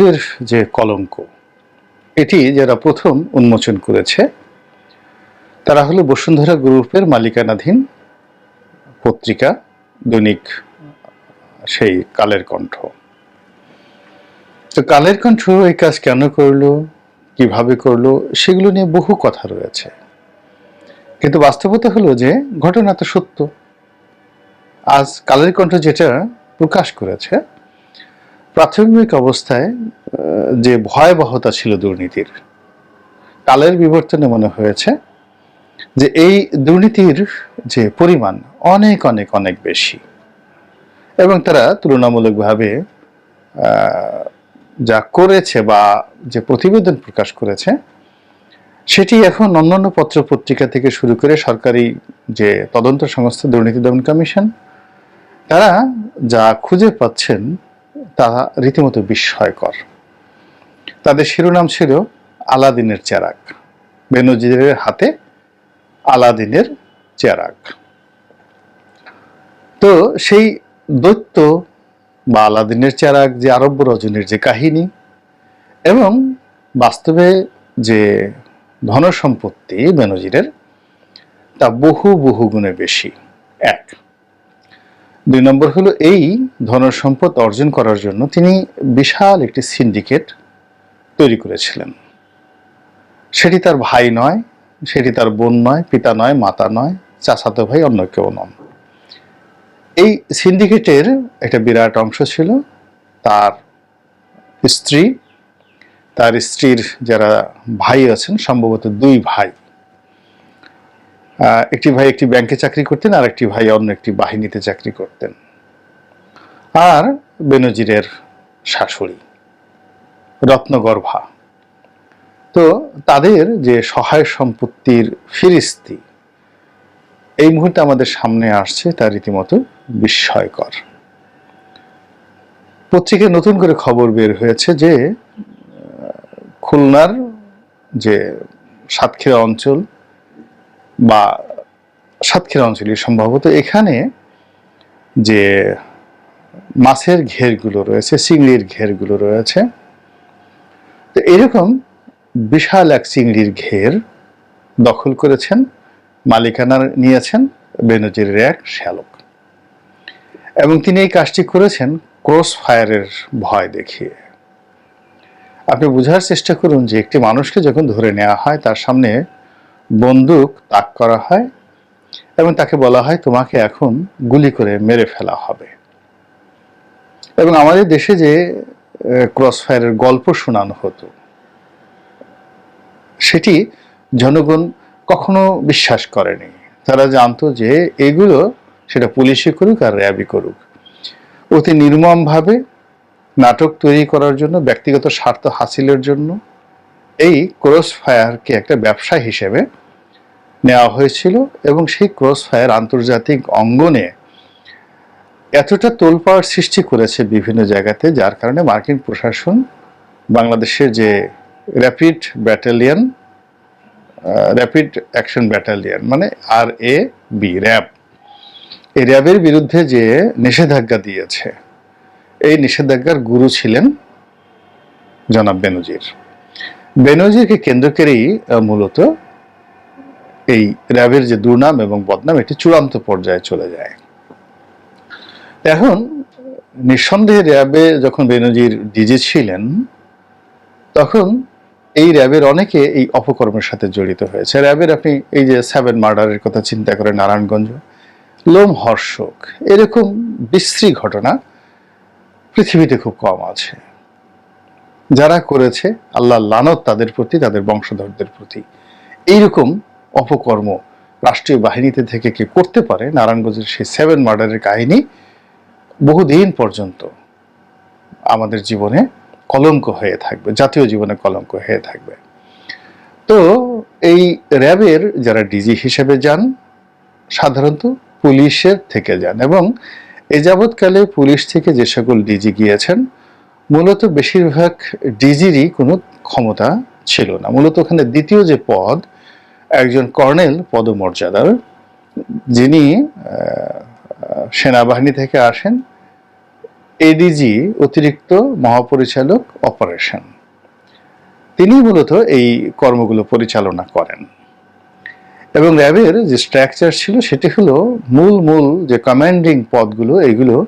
বছরের যে কলঙ্ক, এটি যারা প্রথম উন্মোচন করেছে, তারা হলো বসুন্ধরা গ্রুপের মালিকানাধীন পত্রিকা, দৈনিক সেই কালের কণ্ঠ। তো কালের কণ্ঠ এই কাজ কেন করল, কীভাবে করল, সেগুলো নিয়ে বহু কথা রয়েছে। কিন্তু বাস্তবতা হলো যে, ঘটনা তো সত্য। আজ কালের কণ্ঠ যেটা প্রকাশ করেছে প্রাথমিক অবস্থায় যে ভয়াবহতা ছিল দুর্নীতির, কালের বিবর্তনে মনে হয়েছে যে এই দুর্নীতির যে পরিমাণ অনেক অনেক অনেক বেশি। এবং তারা তুলনামূলকভাবে যা করেছে বা যে প্রতিবেদন প্রকাশ করেছে, সেটি এখন অন্যান্য পত্র পত্রিকা থেকে শুরু করে সরকারি যে তদন্ত সংস্থা দুর্নীতি দমন কমিশন, তারা যা খুঁজে পাচ্ছেন তা রীতিমতো বিস্ময়কর। তাদের শিরোনাম ছিল আলাদিনের চেরাক বেনজিরের হাতে আলাদিনের চেরাক তো সেই দৈত্য বা আলাদিনের চেরাক যে আরব্য রজনীর যে কাহিনী এবং বাস্তবে যে ধনসম্পত্তি বেনজিরের, তা বহু বহু গুণে বেশি। এক দুই নম্বর হলো এই ধনসম্পদ অর্জন করার জন্য তিনি বিশাল একটি সিন্ডিকেট তৈরি করেছিলেন। সেটি তার ভাই নয়, সেটি তার বোন নয়, পিতা নয়, মাতা নয়, চাচাতো ভাই অন্য কেউ নন। এই সিন্ডিকেটের একটা বিরাট অংশ ছিল তার স্ত্রী। তার স্ত্রীর যারা ভাই আছেন, সম্ভবত দুই ভাই। একটি ভাই একটি ব্যাংকে চাকরি করতেন, আর একটি ভাই অন্য একটি বাহিনীতে চাকরি করতেন। আর বেনজিরের শাশুড়ি, রত্নগর্ভা। তো তাদের যে সহায় সম্পত্তির ফিরিস্তি, এই মুহূর্তে আমাদের সামনে আসছে তা রীতিমতো বিস্ময়কর। পত্রিকায় নতুন করে খবর বের হয়েছে যে খুলনার যে সাতক্ষীরা অঞ্চল বা সাতক্ষীরা অঞ্চলে সম্ভবত এখানে যে মাছের ঘেরগুলো রয়েছে, চিংড়ির ঘেরগুলো রয়েছে, তো এরকম বিশাল এক চিংড়ির ঘের দখল করেছেন, মালিকানা নিয়েছেন বেনজিরের এক শ্যালক। এবং তিনি এই কাজটি করেছেন ক্রস ফায়ারের ভয় দেখিয়ে। আপনি বোঝার চেষ্টা করুন যে একটি মানুষকে যখন ধরে নেওয়া হয়, তার সামনে বন্দুক তাক করা হয় এবং তাকে বলা হয়, তোমাকে এখন গুলি করে মেরে ফেলা হবে। এবং আমাদের দেশে যে ক্রস ফায়ারের গল্প শোনানো হতো, সেটি জনগণ কখনো বিশ্বাস করেনি। তারা জানতো যে, এগুলো সেটা পুলিশই করুক আর র্যাবই করুক। অতি নির্মমভাবে নাটক তৈরি করার জন্য, ব্যক্তিগত স্বার্থ হাসিলের জন্য এই ক্রস ফায়ারকে একটা ব্যবসা হিসেবে নেওয়া হয়েছিল এবং সেই ক্রস ফায়ার আন্তর্জাতিক অঙ্গনে এতটা তোলপাড় সৃষ্টি করেছে বিভিন্ন জায়গাতে, যার কারণে মার্কিন প্রশাসন, বাংলাদেশের যে rapid battalion rapid action battalion মানে আর এ বি, র্যাব, এই র্যাবের বিরুদ্ধে যে নিষেধাজ্ঞা দিয়েছে, এই নিষেধাজ্ঞার গুরু ছিলেন জনাব বেনজির। বেনজিরকে কেন্দ্র করেই মূলত এই র্যাবের যে দুর্নাম এবং বদনাম এটি চূড়ান্ত পর্যায়ে চলে যায়। এখন নিঃসন্দেহে র্যাবে যখন বেনজির ডিজি ছিলেন, তখন এই র্যাবের অনেকে এই অপকর্মের সাথে জড়িত হয়েছে। র্যাবের আপনি এই যে সেভেন মার্ডারের কথা চিন্তা করেন, নারায়ণগঞ্জ লোম হর্ষক এরকম বিশ্রী ঘটনা পৃথিবীতে খুব কম আছে। যারা করেছে আল্লাহ লানত তাদের প্রতি, তাদের বংশধরদের প্রতি। এইরকম অপকর্ম রাষ্ট্রীয় বাহিনীতে থেকে কে করতে পারে, নারায়ণগঞ্জের সেই সেভেন মার্ডারের কাহিনী বহুদিন পর্যন্ত আমাদের জীবনে কলঙ্ক হয়ে থাকবে, জাতীয় জীবনে কলঙ্ক হয়ে থাকবে। তো এই র্যাবের যারা ডিজি হিসেবে যান, সাধারণত পুলিশের থেকে যান এবং এ যাবৎকালে পুলিশ থেকে যে সকল ডিজি গিয়েছেন মূলত বেশিরভাগ ডিজিরই কোনো ক্ষমতা ছিল না। মূলত ওখানে দ্বিতীয় যে পদ, একজন কর্নেল পদমর্যাদার, যিনি সেনাবাহিনী থেকে আসেন, এডিজি, অতিরিক্ত মহাপরিচালক অপারেশন। তিনি মূলত এই কর্মগুলো পরিচালনা করেন। এবং র্যাবের যে স্ট্রাকচার ছিল, সেটি হলো মূল মূল যে কমান্ডিং পদগুলো, এগুলো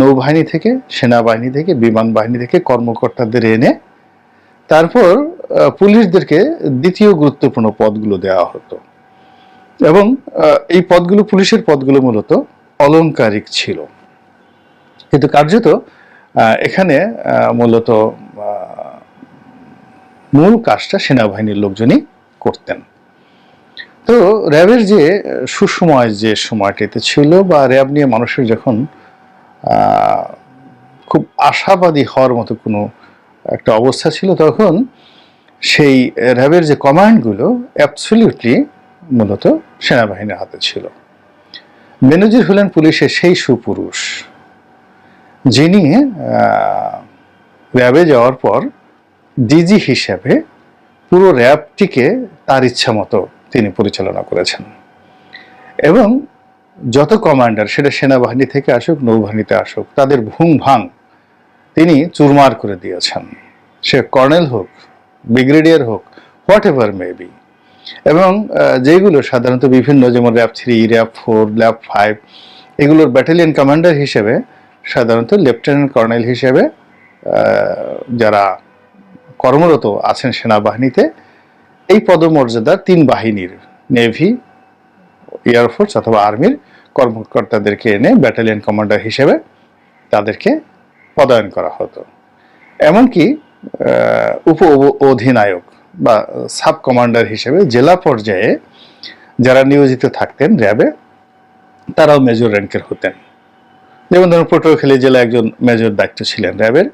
নৌবাহিনী থেকে, সেনাবাহিনী থেকে বিমান বাহিনী থেকে কর্মকর্তাদের এনে তারপর পুলিশদেরকে দ্বিতীয় গুরুত্বপূর্ণ পদগুলো দেওয়া হতো। এবং এই পদগুলো পুলিশের পদগুলো মূলত অলংকারিক ছিল। কিন্তু কার্যত এখানে মূলত মূল কাজটা সেনাবাহিনীর লোকজনই করতেন। তো র্যাবের যে সুসময় যে সময়টিতে ছিল বা র্যাব নিয়ে মানুষের যখন খুব আশাবাদী হওয়ার মতো কোনো একটা অবস্থা ছিল তখন। সেই র্যাবের যে কমান্ডগুলো অ্যাবসলিউটলি মূলত সেনাবাহিনীর হাতে ছিল। বেনজির হলেন পুলিশের সেই সুপুরুষ, যিনি র্যাবে যাওয়ার পর ডিজি হিসেবে পুরো র্যাবটিকে তার ইচ্ছা মতো তিনি পরিচালনা করেছেন। এবং যত কমান্ডার সেটা সেনাবাহিনী থেকে আসুক নৌবাহিনীতে আসুক তাদের ভুং ভাং তিনি চুরমার করে দিয়েছেন। সে কর্নেল হোক ব্রিগেডিয়ার হোক হোয়াট এভার মেবি এবং আহ, যেগুলো সাধারণত বিভিন্ন যেমন RAB three RAB four RAB five এগুলোর ব্যাটালিয়ন কমান্ডার হিসেবে সাধারণত লেফটেন্যান্ট কর্নেল হিসেবে যারা কর্মরত আছেন সেনাবাহিনীতে এই পদমর্যাদার তিন বাহিনীর নেভি এয়ারফোর্স অথবা আর্মির কর্মকর্তাদেরকে এনে ব্যাটালিয়ন কমান্ডার হিসেবে তাদেরকে পদায়ন করা হতো। এমনকি উপ অধিনায়ক বা সাব কমান্ডার হিসেবে জেলা পর্যায়ে যারা নিয়োজিত থাকতেন র্যাবে, তারাও মেজর র্যাঙ্কের হতেন। যেমন ধরুন, পটুয়াখালী জেলা একজন মেজর দায়িত্ব ছিলেন র্যাবের।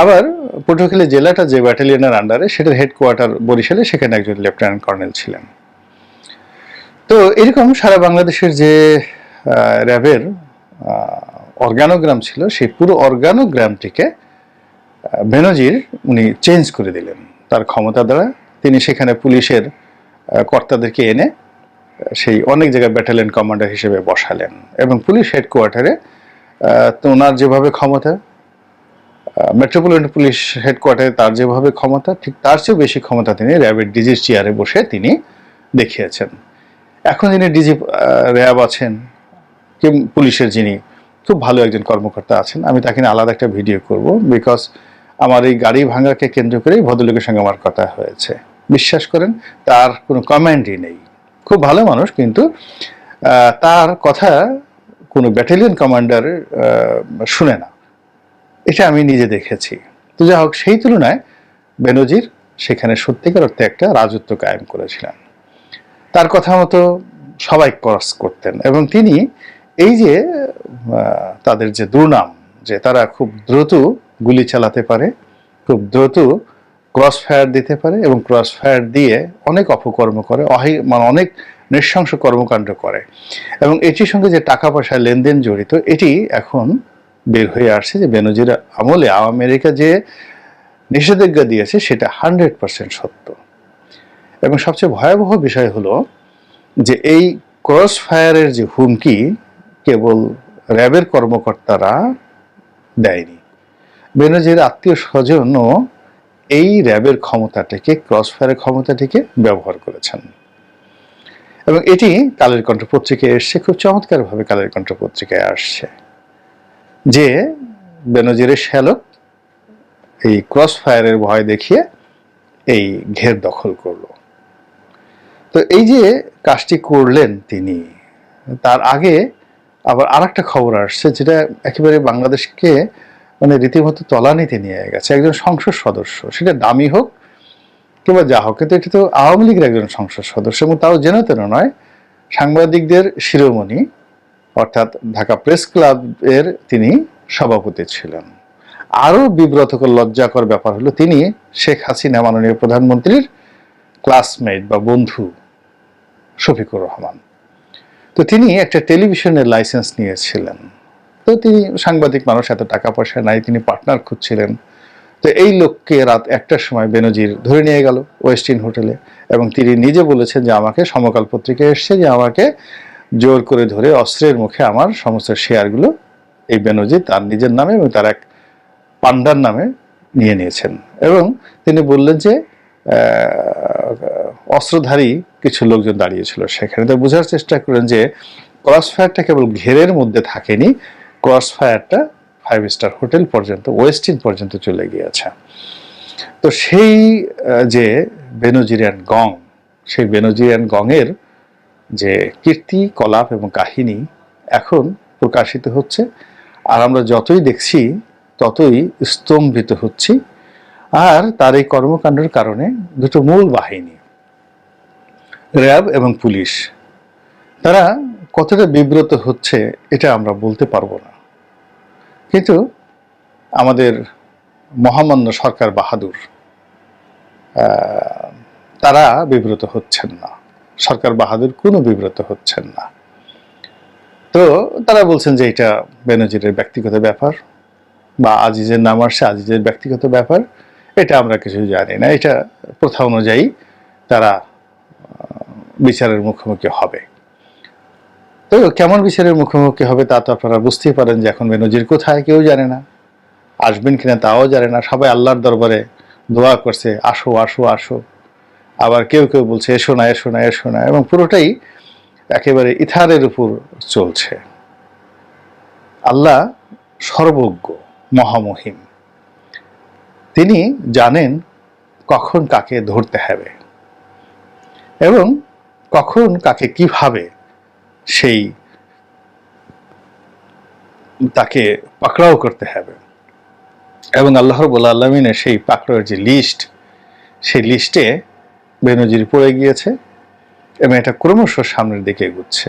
আবার পটুয়াখালী জেলাটা যে ব্যাটালিয়নের আন্ডারে সেটার হেডকোয়ার্টার বরিশালে সেখানে একজন লেফটেন্যান্ট কর্নেল ছিলেন। তো এরকম সারা বাংলাদেশের যে র্যাবের অর্গানোগ্রাম ছিল, সেই পুরো অর্গানোগ্রামটিকে বেনজির উনি চেঞ্জ করে দিলেন তার ক্ষমতা দ্বারা। তিনি সেখানে পুলিশের কর্তাদেরকে এনে সেই অনেক জায়গায় ব্যাটালিয়ন কমান্ডার হিসেবে বসালেন এবং পুলিশ হেডকোয়ার্টারে তো ওনার যেভাবে ক্ষমতা মেট্রোপলিটন পুলিশ হেডকোয়ার্টারে তার যেভাবে ক্ষমতা, ঠিক তার চেয়েও বেশি ক্ষমতা তিনি র্যাবের ডিজির চেয়ারে বসে তিনি দেখিয়েছেন। এখন যিনি ডিজি র্যাব আছেন, কি পুলিশের যিনি, খুব ভালো একজন কর্মকর্তা আছেন, আমি তাকে নিয়ে আলাদা একটা ভিডিও করব বিকজ আমার এই গাড়ি ভাঙাকে কেন্দ্র করেই ভদ্রলোকের সঙ্গে আমার কথা হয়েছে। বিশ্বাস করেন, তার কোনো কমেন্টই নেই। খুব ভালো মানুষ, কিন্তু তার কথা কোনো ব্যাটালিয়ন কমান্ডার শুনে না। এটা আমি নিজে দেখেছি। তো যাই হোক, সেই তুলনায় বেনজির সেখানে সত্যিকার অর্থে একটা রাজত্ব কায়েম করেছিলেন। তার কথা মতো সবাই ক্রস করতেন। এবং তিনি এই যে তাদের যে দুর্নাম, যে তারা খুব দ্রুত গুলি চালাতে পারে, খুব দ্রুত ক্রস ফায়ার দিতে পারে এবং ক্রস ফায়ার দিয়ে অনেক অপকর্ম করে, অহি- মানে অনেক নৃশংস কর্মকাণ্ড করে। এবং এটির সঙ্গে যে টাকা পয়সা লেনদেন জড়িত, এটি এখন বের হয়ে আসছে যে বেনজির আমলে আমেরিকা যে নিষেধাজ্ঞা দিয়েছে, সেটা হান্ড্রেড পার্সেন্ট সত্য। এবং সবচেয়ে ভয়াবহ বিষয় হলো যে এই ক্রস ফায়ারের যে হুমকি কেবল র্যাবের কর্মকর্তারা দেয়নি। বেনজির আত্মীয় স্বজনও এই র্যাবের ক্ষমতাটিকে ক্রস ফায়ারের ক্ষমতাটিকে ব্যবহার করেছেন। এবং এটি কালের কণ্ঠ পত্রিকায় এসছে, খুব চমৎকারভাবে কালের কণ্ঠ পত্রিকায় আসছে। যে বেনজিরের শ্যালক এই ক্রস ফায়ারের ভয় দেখিয়ে এই ঘের দখল করল। তো এই যে কাজটি করলেন তিনি, তার আগে আবার আরেকটা খবর আসছে যেটা একেবারে বাংলাদেশকে মানে রীতিমতো তলানিতে নিয়ে গেছে, একজন সংসদ সদস্য। সেটা দামি হোক কিংবা যা হোক, কিন্তু এটা তো আওয়ামী লীগের একজন সংসদ সদস্য এবং তাও যেন তেন নয়, সাংবাদিকদের শিরোমণি, অর্থাৎ ঢাকা প্রেস ক্লাবের তিনি সভাপতি ছিলেন। আরও বিব্রতকর, লজ্জাকর ব্যাপার হলো তিনি শেখ হাসিনা মাননীয় প্রধানমন্ত্রীর ক্লাসমেট বা বন্ধু। শফিকুর রহমান। তো তিনি একটা টেলিভিশনের লাইসেন্স নিয়েছিলেন। তো তিনি সাংবাদিক মানুষ, এত টাকা পয়সা নাই, তিনি পার্টনার খুঁজছিলেন। তো এই লোককে রাত একটার সময় বেনজির ধরে নিয়ে গেল ওয়েস্টিন হোটেলে এবং তিনি নিজে বলেছেন যে আমাকে সমকাল পত্রিকায় এসছে যে আমাকে জোর করে ধরে অস্ত্রের মুখে আমার সমস্ত শেয়ারগুলো এই বেনজির তার নিজের নামে এবং তার এক পান্ডার নামে নিয়ে নিয়েছেন। এবং তিনি বললেন যে অস্ত্রধারী কিছু লোকজন দাঁড়িয়েছিল। সেখানে তো বোঝার চেষ্টা করেন যে ক্রস ফায়ারটা কেবল ঘেরের মধ্যে থাকেনি ক্রস ফায়ারটা ফাইভ স্টার হোটেল পর্যন্ত ওয়েস্টিন পর্যন্ত চলে গিয়েছে। তো সেই যে বেনজিরিয়ান গং, সেই বেনজিরিয়ান গংয়ের যে কীর্তি, কলাপ এবং কাহিনী এখন প্রকাশিত হচ্ছে আর আমরা যতই দেখছি, ততই স্তম্ভিত হচ্ছি। আর তার এই কর্মকাণ্ডের কারণে দুটো মূল বাহিনী র্যাব এবং পুলিশ। তারা কতটা বিব্রত হচ্ছে এটা আমরা বলতে পারব না। কিন্তু আমাদের মহামান্য সরকার বাহাদুর তারা বিব্রত হচ্ছেন না। সরকার বাহাদুর কোনো বিব্রত হচ্ছেন না। তো তারা বলছেন যে এটা বেনজিরের ব্যক্তিগত ব্যাপার বা আজিজের নাম আসছে আজিজের ব্যক্তিগত ব্যাপার। এটা আমরা কিছু জানি না। এটা প্রথা অনুযায়ী তারা বিচারের মুখোমুখি হবে। তো কেমন বিচারের মুখোমুখি হবে তা তো আপনারা বুঝতেই পারেন যে এখন বেনজির কোথায়, কেউ জানে না। আসবেন কিনা তাও জানে না। সবাই আল্লাহর দরবারে দোয়া করছে, আসো আসো আসো। আবার কেউ কেউ বলছে, এসো না এসো না এসো না। এবং পুরোটাই একেবারে ইথারের উপর চলছে। আল্লাহ সর্বজ্ঞ, মহামহিম। তিনি জানেন কখন কাকে ধরতে হবে। এবং কখন, কাকে কীভাবে সেই তাকে পাকড়াও করতে হবে। এবং আল্লাহ বলা আল্লামিনের সেই পাকড়াওয়ের যে লিস্ট সেই লিস্টে বেনজির পড়ে গিয়েছে এবং এটা ক্রমশ সামনের দিকে এগুচ্ছে।